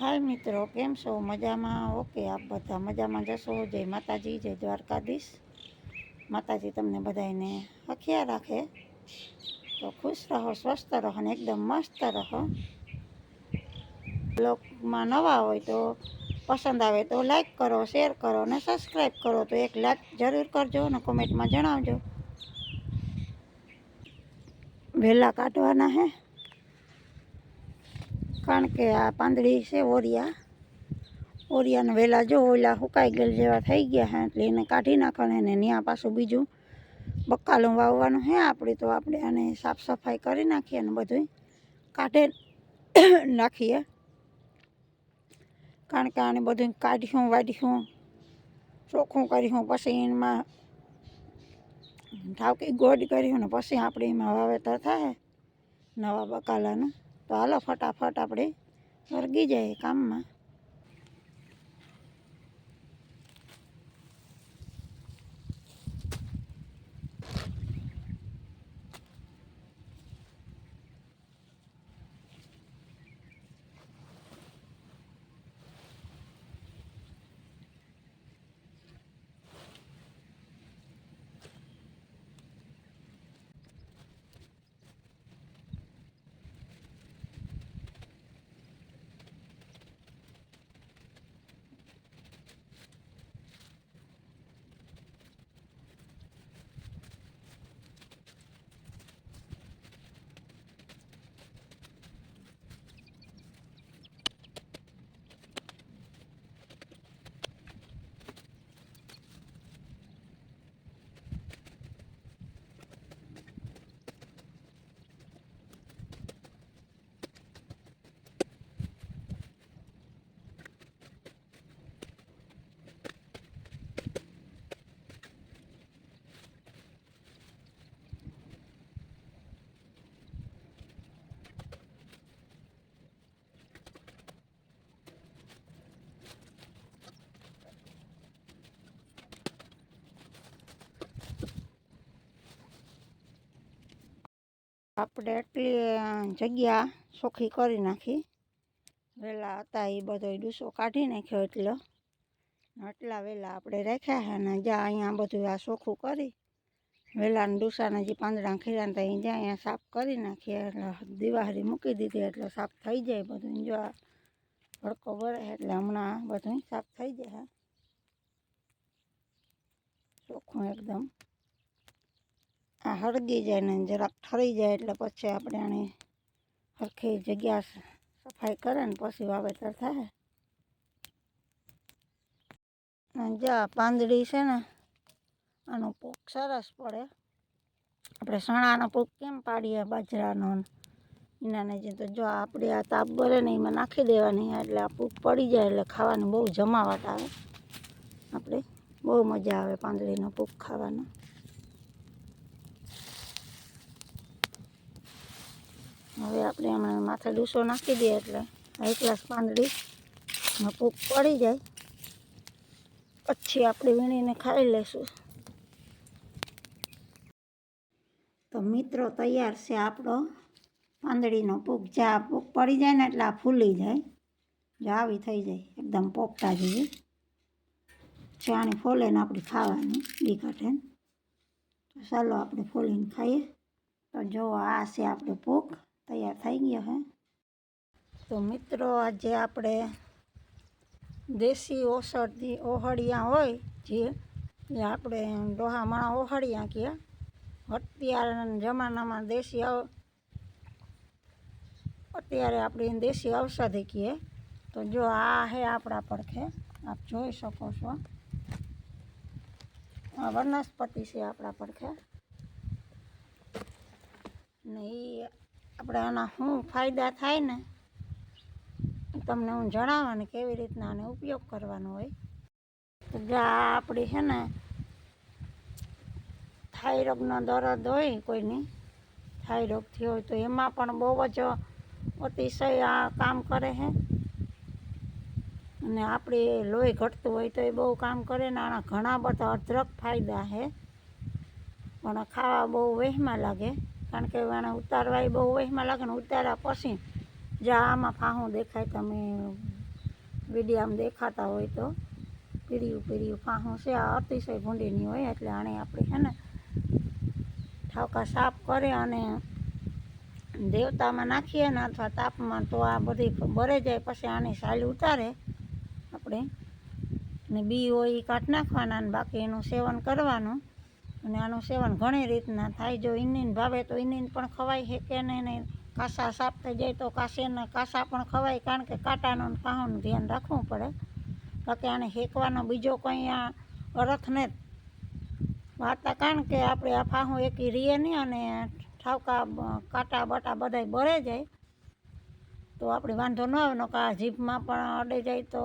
હાય મિત્રો, કેમ છો? મજામાં? ઓકે, આપ બધા મજામાં જશો જય માતાજી, જય દ્વારકાધીશ. માતાજી તમને બધાને હખિયા રાખે. તો ખુશ રહો, સ્વસ્થ રહો અને એકદમ મસ્ત રહો. બ્લોગમાં નવા હોય તો પસંદ આવે તો લાઈક કરો શેર કરો અને સબસ્ક્રાઈબ કરો. તો એક લાઈક જરૂર કરજો અને કોમેન્ટમાં જણાવજો. વહેલા કાઢવાના હે. કારણ કે આ પાંદડી છે ઓરિયા. ઓરિયાને વહેલા જો ઓલા સુકાઈ ગયેલ જેવા થઈ ગયા હે, એટલે એને કાઢી નાખવાના અને ત્યાં પાછું બીજું બકાલું વાવવાનું હે આપણે તો આપણે આને સાફ સફાઈ કરી નાખીએ ને બધું કાઢે નાખીએ. કારણ કે આને બધું કાઢ્યું વાઢ્યું ચોખ્ખું કર્યું પછી એમાં ઠાવકી ગોડ કર્યું ને પછી આપણે એમાં વાવેતર થાય નવા બકાલાનું. તો હાલો ફટાફટ આપણે વર્ગી જાય કામમાં. આપણે એટલી જગ્યા ચોખ્ખી કરી નાખી. વહેલા હતા એ બધો ડૂસો કાઢી નાખ્યો એટલો. આટલા વહેલા આપણે રાખ્યા છે ને જ્યાં અહીંયા બધું આ ચોખ્ખું કરી. વહેલાને ડૂસાને જે પાંદડા ખીરાને ત્યાં જ્યાં અહીંયા સાફ કરી નાખીએ. એટલે દિવાળી મૂકી દીધી એટલે સાફ થઈ જાય બધું. જો આ ભડકો ભરે એટલે હમણાં બધું સાફ થઈ જાય ચોખ્ખું એકદમ. આ હળગી જાય ને જરાક ઠરી જાય એટલે પછી આપણે આની સરખી જગ્યા સફાઈ કરે ને પછી વાવેતર થાય. જા પાંદડી છે ને, આનો પૂક સરસ પડે. આપણે સણાનો પૂક કેમ પાડીએ બાજરાનો એના જે તો જો આપણે આ તાપ ભરે ને એમાં નાખી દેવાની એટલે આ પૂક પડી જાય એટલે ખાવાની બહુ જમાવટ આવે. આપણે બહુ મજા આવે પાંદડીનો પૂક ખાવાનો. હવે આપણે એમાં માથે ડૂસો નાખી દઈએ એટલે એક ગ્લાસ પાંદડી પૂક પડી જાય. પછી આપણે વીણીને ખાઈ લઈશું તો મિત્રો તૈયાર છે આપણો પાંદડીનો પૂક જ્યાં પૂક પડી જાય ને એટલે આ ફૂલી જાય. જો આવી થઈ જાય, એકદમ પોપટા જેવી. ચાણી ફોલે ને આપણે ખાવાની બી કાઢે તો ચાલો આપણે ફોલીને ખાઈએ. તો જો આ છે આપણો પૂક તૈયાર થઈ ગયો હે. તો મિત્રો, આજે આપણે દેશી ઓસળથી ઓહળિયા હોય, જે જે આપણે ડોહામણા ઓહળિયા કહે અત્યારના જમાનામાં દેશી ઔ- અત્યારે આપણે દેશી ઔષધિ કહીએ. તો જો આ હે આપણા પડખે આપ જોઈ શકો છો. આ વનસ્પતિ છે આપણા પડખે ને એ આપણે આના શું ફાયદા થાય ને, તમને હું જણાવવાનું કેવી રીતના આનો ઉપયોગ કરવાનો હોય. તો જો આપણી છે ને, થાઈરોગનો દર્દ હોય કોઈની થાઈરોગથી હોય તો એમાં પણ બહુ જ અતિશય આ કામ કરે છે અને આપણે લોહી ઘટતું હોય તો એ બહુ કામ કરે ને, આના ઘણા બધા અદરક ફાયદા છે પણ ખાવા બહુ વહેમાં લાગે. કારણ કે એને ઉતારવા બહુ વહીમાં લાગે ને ઉતાર્યા પછી જ્યાં આમાં ફાહું દેખાય તમે વિડીયામાં દેખાતા હોય તો પીળિયું પીળિયું ફાહું છે. આ અતિશય ભૂંડીની હોય એટલે આણે આપણે છે ને ઠાવકા સાફ કરે અને દેવતામાં નાખીએ ને અથવા તાપમાં તો આ બધી બરે જાય પછી આની સાલી ઉતારે આપણે. ને બી હોય એ કાઢ નાખવાના ને બાકી એનું સેવન કરવાનું. અને આનું સેવન ઘણી રીતના થાય. જો ઇનિન ભાવે તો ઈનીન પણ ખવાય છે. કે નહીં કાસા સાફ થઈ જાય તો કાસીના કાસા પણ ખવાય. કારણ કે કાંટાનું પાહોનું ધ્યાન રાખવું પડે. બાકી આને શેકવાનો બીજો કંઈ આ અર્થ ને વાર્તા કારણ કે આપણે આ ફાહું એકી રીએ નહીં અને ઠાવકા કાંટા, બટા બધાય બળે જાય. તો આપણે વાંધો ન આવે. નકર આ જીભમાં પણ અડે જાય તો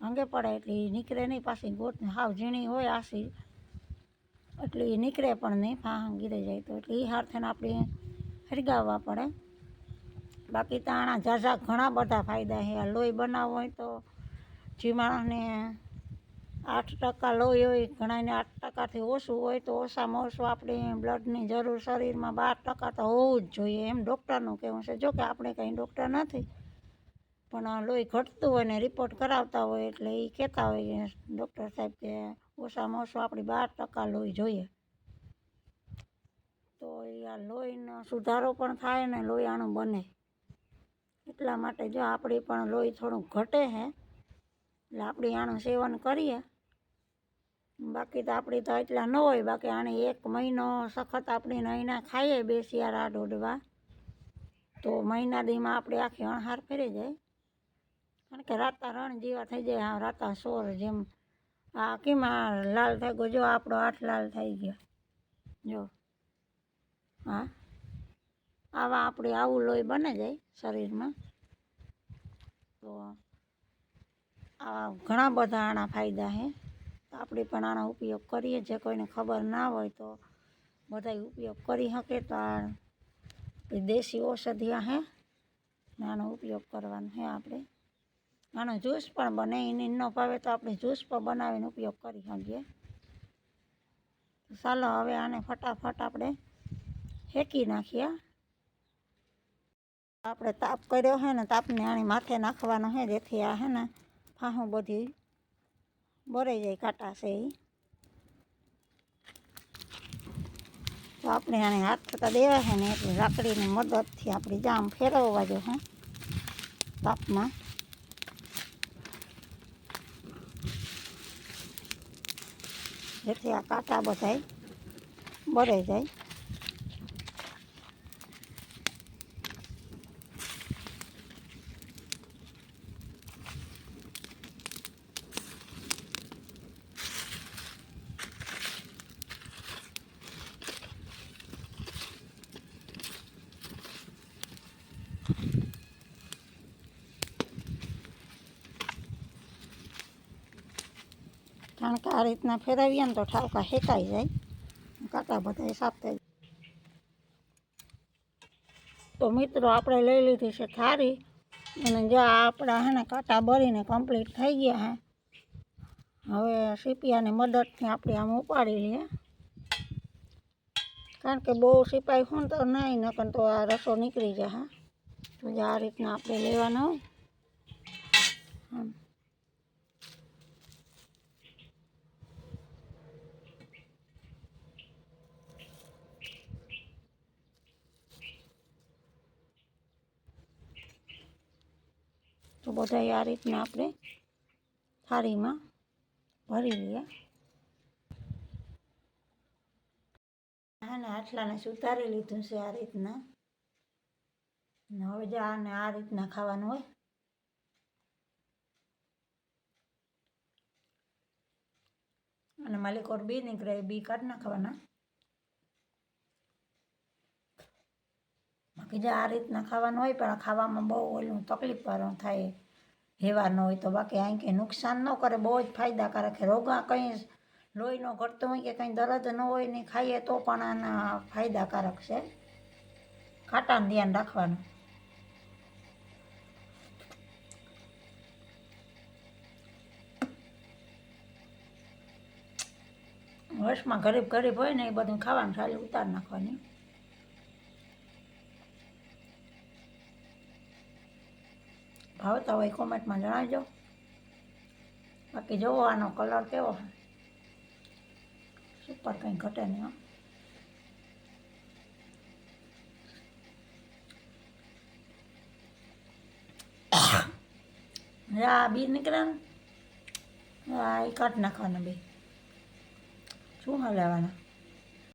ભાંગે પડે. એટલે નીકળે નહીં પાછી ગોટ હાવ ઝીણી હોય આસી એટલે એ નીકળે પણ નહીં, ફાહા ગીરે જાય તો. એટલે એ હાથે આપણે હરગાવવા પડે. બાકી તાણા ઝાઝા ઘણા બધા ફાયદા છે. આ લોહી બનાવવો હોય તો જે આઠ ટકા લોહી હોય, ઘણાને આઠ ટકાથી ઓછું હોય તો ઓછામાં ઓછું આપણે બ્લડની જરૂર શરીરમાં બાર ટકા તો હોવું જ જોઈએ. એમ ડૉક્ટરનું કહેવું છે. જો કે આપણે કંઈ ડૉક્ટર નથી, પણ લોહી ઘટતું હોય ને રિપોર્ટ કરાવતા હોય એટલે એ કહેતા હોય ડૉક્ટર સાહેબ કે ઓછામાં ઓછું આપણી બાર ટકા લોહી જોઈએ. તો એ આ લોહીનો સુધારો પણ થાય ને લોહી આણું બને. એટલા માટે જો આપણી પણ લોહી થોડું ઘટે હે, એટલે આપણે આનું સેવન કરીએ. બાકી તો આપણી તો એટલા ન હોય, બાકી આને એક મહિનો સખત આપણે અહીંના ખાઈએ બે શિયાળા દોડવા તો મહિના દીમાં આપણે આખી અણહાર ફેરી જાય. કારણ કે રાતા રણ જેવા થઈ જાય રાતા સોર જેમ આ કેમાં લાલ થઈ ગયો? જો આપણો આઠ લાલ થઈ ગયો. જો. હા. આવા આપણે આવું લોહી બને જાય શરીરમાં. તો આવા ઘણા બધા આના ફાયદા છે આપણે પણ આનો ઉપયોગ કરીએ. જે કોઈને ખબર ના હોય તો બધાય ઉપયોગ કરી શકે. તો આ દેશી ઔષધિયા છે આનો ઉપયોગ કરવાનો છે આપણે. આનો જ્યુસ પણ બને, એને ન ભાવે તો આપણે જ્યુસ પણ બનાવીને ઉપયોગ કરી શકીએ. તો ચાલો હવે આને ફટાફટ આપણે શેકી નાખીએ. આપણે તાપ કર્યો છે ને, તાપને આની માથે નાખવાનો છે, જેથી આ છે ને ફાહું બધી બરાઈ જાય, કાંટા છે એ તો આપણે આને હાથ થતાં દેવા છે ને, એટલે લાકડીની મદદથી આપણે જામ ફેરવવા જો હે, તાપમાં. જેથી આ કાંટા બધાય બરાઈ જાય કારણ કે આ રીતના ફેરવીએ ને તો ઠાવકા શેકાઈ જાય. કાંટા બધા સાફ થઈ તો મિત્રો આપણે લઈ લીધી છે થારી. અને જો આપણા હે ને કાંટા ભરીને કમ્પ્લીટ થઈ ગયા હે. હવે સીપિયાની મદદથી આપણે આમ ઉપાડી લઈએ. કારણ કે બહુ સિપાઈ હોય તો નહીં નકર તો આ રસો નીકળી જાય તો જે આ રીતના આપણે લેવાનો હોય. તો બધા આ રીતના આપણે થાળીમાં ભરી લઈએ. હા આટલાને સુતારી લીધું છે આ રીતના. હવે જા આને આ રીતના ખાવાનું હોય. અને માલિકોર બી નીકળે, બી કાઢ નાખવાના. જો આ રીતના ખાવાનું હોય, પણ ખાવામાં બહુ ઓલું તકલીફ વાળું થાય હેવાનું હોય તો બાકી અહીં કંઈ નુકસાન ન કરે, બહુ જ ફાયદાકારક છે. રોગા કંઈ લોહી ન ઘટતો હોય કે કંઈ દર્દ ન હોય ને ખાઈએ તો પણ આના ફાયદાકારક છે. ખાટાનું ધ્યાન રાખવાનું. વર્ષમાં ગરીબ ગરીબ હોય ને એ બધું ખાવાનું ખાલી ઉતાર નાખવાની. ભાવતા હોય કોમેન્ટમાં જણાવજો. બાકી જોવો આનો કલર કેવો સુપર કંઈ ઘટે નહીં આ બી નીકળે ને. આ કાઢી નાખવાના બે. શું હા લેવાના?